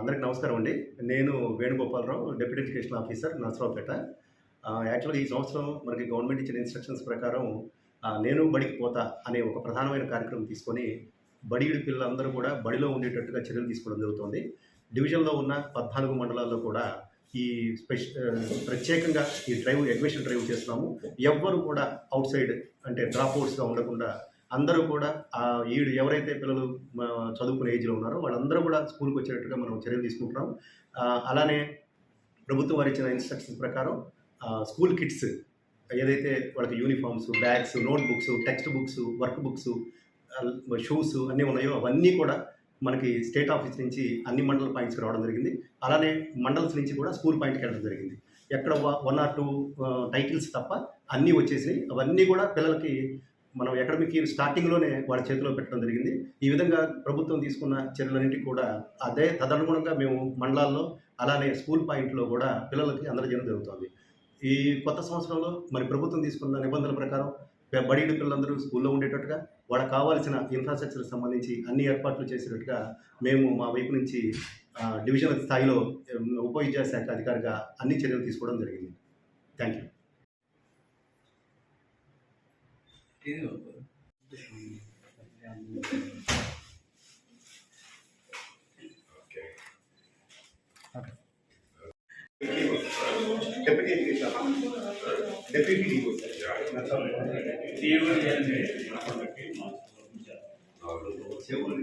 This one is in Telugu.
అందరికి నమస్కారం అండి. నేను Venugopalarao deputy education officer Narasaraopet. యాక్చువల్గా ఈ సంవత్సరం మనకి గవర్నమెంట్ ఇచ్చిన ఇన్స్ట్రక్షన్స్ ప్రకారం నేను బడికి పోతా అనే ఒక ప్రధానమైన కార్యక్రమం తీసుకొని బడిడి పిల్లలందరూ కూడా బడిలో ఉండేటట్టుగా చర్యలు తీసుకోవడం జరుగుతుంది. డివిజన్లో ఉన్న పద్నాలుగు మండలాల్లో కూడా ఈ స్పెష ప్రత్యేకంగా ఈ డ్రైవ్ అడ్మిషన్ డ్రైవ్ చేస్తున్నాము. ఎవ్వరు కూడా అవుట్ సైడ్ అంటే డ్రాప్ అవుట్స్గా ఉండకుండా అందరూ కూడా ఆ ఈడు ఎవరైతే పిల్లలు చదువుకునే ఏజ్లో ఉన్నారో వాళ్ళందరూ కూడా స్కూల్కి వచ్చేటట్టుగా మనం చర్యలు తీసుకుంటున్నాం. అలానే ప్రభుత్వం వారు ఇచ్చిన ఇన్స్ట్రక్షన్స్ ప్రకారం స్కూల్ కిట్స్ ఏదైతే వాళ్ళకి uniforms bags notebooks textbooks workbooks shoes అన్నీ ఉన్నాయో అవన్నీ కూడా మనకి స్టేట్ ఆఫీస్ నుంచి అన్ని మండల పాయింట్స్కి రావడం జరిగింది. అలానే మండల్స్ నుంచి కూడా స్కూల్ పాయింట్కి వెళ్ళడం జరిగింది. ఎక్కడ వన్ ఆర్ టూ టైటిల్స్ తప్ప అన్నీ వచ్చేసి అవన్నీ కూడా పిల్లలకి మనం అకాడమిక్ ఇయర్ స్టార్టింగ్లోనే వాళ్ళ చేతిలో పెట్టడం జరిగింది. ఈ విధంగా ప్రభుత్వం తీసుకున్న చర్యలన్నింటికి కూడా అదే తదనుగుణంగా మేము మండలాల్లో అలానే స్కూల్ పాయింట్లో కూడా పిల్లలకి అందజేయడం జరుగుతుంది. ఈ కొత్త సంవత్సరంలో మరి ప్రభుత్వం తీసుకున్న నిబంధనల ప్రకారం బడిడి పిల్లలందరూ స్కూల్లో ఉండేటట్టుగా వాళ్ళకి కావాల్సిన ఇన్ఫ్రాస్ట్రక్చర్కి సంబంధించి అన్ని ఏర్పాట్లు చేసేటట్టుగా మేము మా వైపు నుంచి డివిజనల్ స్థాయిలో ఉప విద్యాశాఖ అధికారిగా అన్ని చర్యలు తీసుకోవడం జరిగింది. Thank you deputy education deputy DO చెవులు